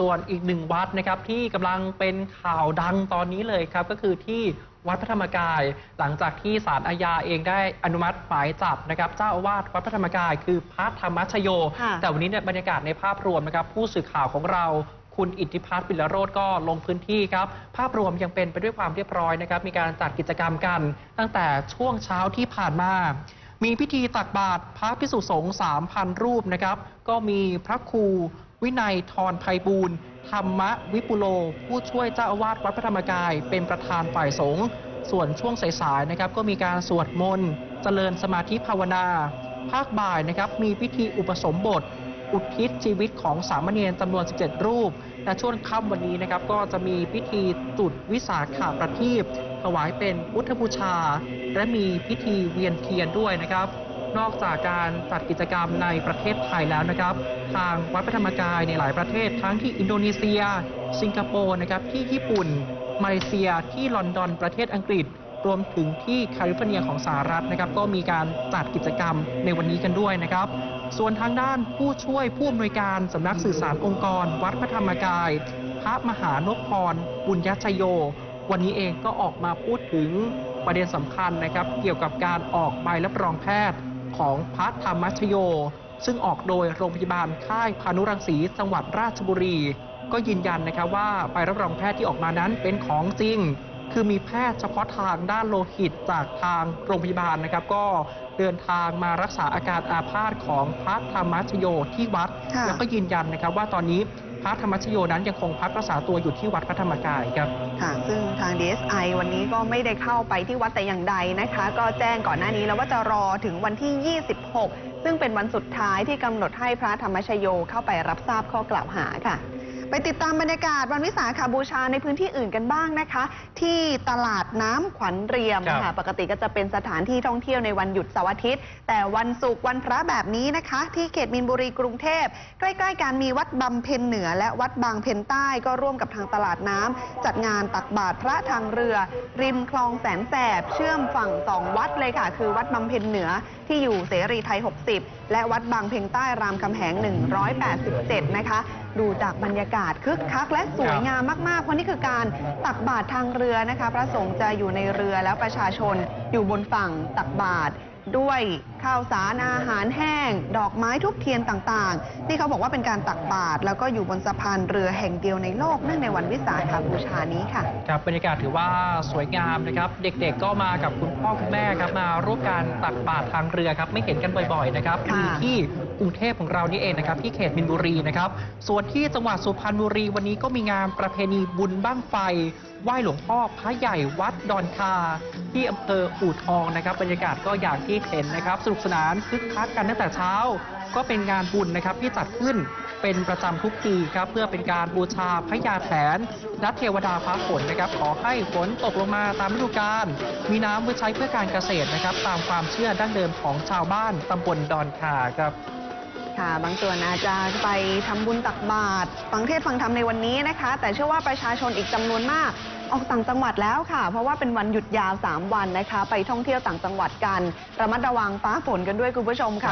ส่วนอีกหนึ่งวัดนะครับที่กำลังเป็นข่าวดังตอนนี้เลยครับ ก็คือที่วัดพระธรรมกาย หลังจากที่ศาลอาญาเองได้อนุมัติหมายจับนะครับ เจ้าอาวาสวัดพระธรรมกาย คือพระธรรมชโยค่ะแต่วันนี้เนี่ยบรรยากาศในภาพรวมนะครับ ผู้สื่อข่าวของเราคุณอิทธิพัฒน์ปิลโรธก็ลงพื้นที่ครับ ภาพรวมยังเป็นไปด้วยความเรียบร้อยนะครับ มีการจัดกิจกรรมกัน ตั้งแต่ช่วงเช้าที่ผ่านมามีพิธีตักบาตรพระพิสุสงฆ์3,000 รูปนะครับ ก็มีพระครู วินัยทรไพบูลธรรมวิปุโล ผู้ช่วยเจ้าอาวาสวัดพระธรรมกาย เป็นประธานฝ่ายสงฆ์ส่วนช่วงสายๆนะครับก็มีการสวดมนต์เจริญสมาธิภาวนา ภาคบ่ายนะครับมีพิธีอุปสมบท อุทิศชีวิตของสามเณรจำนวน 17 รูปและช่วงค่ำวันนี้นะครับก็จะมีพิธีจุดวิสาขาประทีปถวายเป็นพุทธบูชา และมีพิธีเวียนเทียนด้วยนะครับ นอกจากการจัดกิจกรรมในประเทศไทยแล้วนะครับ ทางวัดพระธรรมกายในหลายประเทศ ทั้งที่อินโดนีเซีย สิงคโปร์นะครับที่ญี่ปุ่น มาเลเซียที่ลอนดอนประเทศอังกฤษ รวมถึงที่แคลิฟอร์เนียของสหรัฐนะครับ ก็มีการจัดกิจกรรมในวันนี้กันด้วยนะครับ ส่วนทางด้านผู้ช่วยผู้อำนวยการสำนักสื่อสารองค์กร วัดพระธรรมกาย พระมหานพพรบุญยชโย วันนี้เองก็ออกมาพูดถึงประเด็นสำคัญนะครับ เกี่ยวกับการออกใบรับรองแพทย์ ของพระธรรมชโย ซึ่งออกโดยโรงพยาบาลค่ายพานุรังสีจังหวัดราชบุรี ก็ยืนยันนะครับว่าใบรับรองแพทย์ที่ออกมานั้นเป็นของจริง คือมีแพทย์เฉพาะทางด้านโลหิตจากทางโรงพยาบาลนะครับ ก็เดินทางมารักษาอาการอาภาษของพระธรรมชโยที่วัดค่ะแล้วก็ยืนยันนะครับว่าตอนนี้ พระธรรมชโยนั้นยังคงพักรักษาตัวอยู่ที่วัดพระธรรมกายครับค่ะ ซึ่งทาง DSI วันนี้ก็ไม่ได้เข้าไปที่วัดแต่อย่างใดนะคะ ก็แจ้งก่อนหน้านี้แล้วว่าจะรอถึงวันที่ 26 ซึ่งเป็นวันสุดท้ายที่กำหนดให้พระธรรมชโยเข้าไปรับทราบข้อกล่าวหาค่ะ ไปติดตามบรรยากาศวันวิสาขาบูชาในพื้นที่อื่นกันบ้างนะคะ ที่ตลาดน้ำขวัญเรียมครับ ค่ะ ปกติก็จะเป็นสถานที่ท่องเที่ยวในวันหยุดเสาร์อาทิตย์ แต่วันศุกร์วันพระแบบนี้นะคะ ที่เขตมีนบุรีกรุงเทพ ใกล้ๆกันมีวัดบำเพ็ญเหนือ และวัดบางเพ็ญใต้ก็ร่วมกับทางตลาดน้ำจัดงานตักบาตรพระทางเรือ ริมคลองแสนแสบ เชื่อมฝั่งสองวัดเลยค่ะ คือวัดบำเพ็ญเหนือที่อยู่เสรีไทย 60 และวัดบางเพ็งใต้รามคำแหง 187 นะคะ ดูจากบรรยากาศคึกคักและสวยงามมากๆ เพราะนี่คือการตักบาตรทางเรือนะคะ พระสงฆ์จะอยู่ในเรือแล้วประชาชนอยู่บนฝั่งตักบาตรด้วยข้าวสารอาหารแห้ง ดอกไม้ทุกเทียนต่างๆ ที่เขาบอกว่าเป็นการตักบาตรแล้วก็อยู่บนสะพานเรือแห่งเดียวในโลกเนื่องในวันวิสาขบูชานี้ค่ะครับบรรยากาศถือว่าสวยงามนะครับ เด็กๆก็มากับคุณพ่อคุณแม่ครับมาร่วมการตักบาตรทางเรือครับไม่เห็นกันบ่อยๆนะครับค่ะมีที่ก รุงเทพของเรานี่เองนะครับที่เขตมินบุรีนะครับ ส่วนที่จังหวัดสุพรรณบุรีวันนี้ก็มีงานประเพณีบุญบ้างไฟไหว้หลวงพ่อพระใหญ่วัดดอนคา ที่อำเภออู่ทองนะครับบรรยากาศก็อย่างที่เห็นนะครับสนุกสนานคึกคักกันตั้งแต่เช้า ก็เป็นงานบุญนะครับที่จัดขึ้นเป็นประจำทุกปีครับเพื่อเป็นการบูชาพระยาแถนและเทวดาฟ้าฝนนะครับ ขอให้ฝนตกลงมาตามฤดูกาลมีน้ำไว้ใช้เพื่อการเกษตรนะครับ ตามความเชื่อดั้งเดิมของชาวบ้านตำบลดอนคาครับ ค่ะ บางส่วนอาจจะไปทำบุญตักบาตรฟังเทศฟังธรรมในวันนี้นะคะ แต่เชื่อว่าประชาชนอีกจำนวนมากออกต่างจังหวัดแล้วค่ะ เพราะว่าเป็นวันหยุดยาว 3 วันนะคะ ไปท่องเที่ยวต่างจังหวัดกัน ระมัดระวังฟ้าฝนกันด้วยคุณผู้ชมค่ะ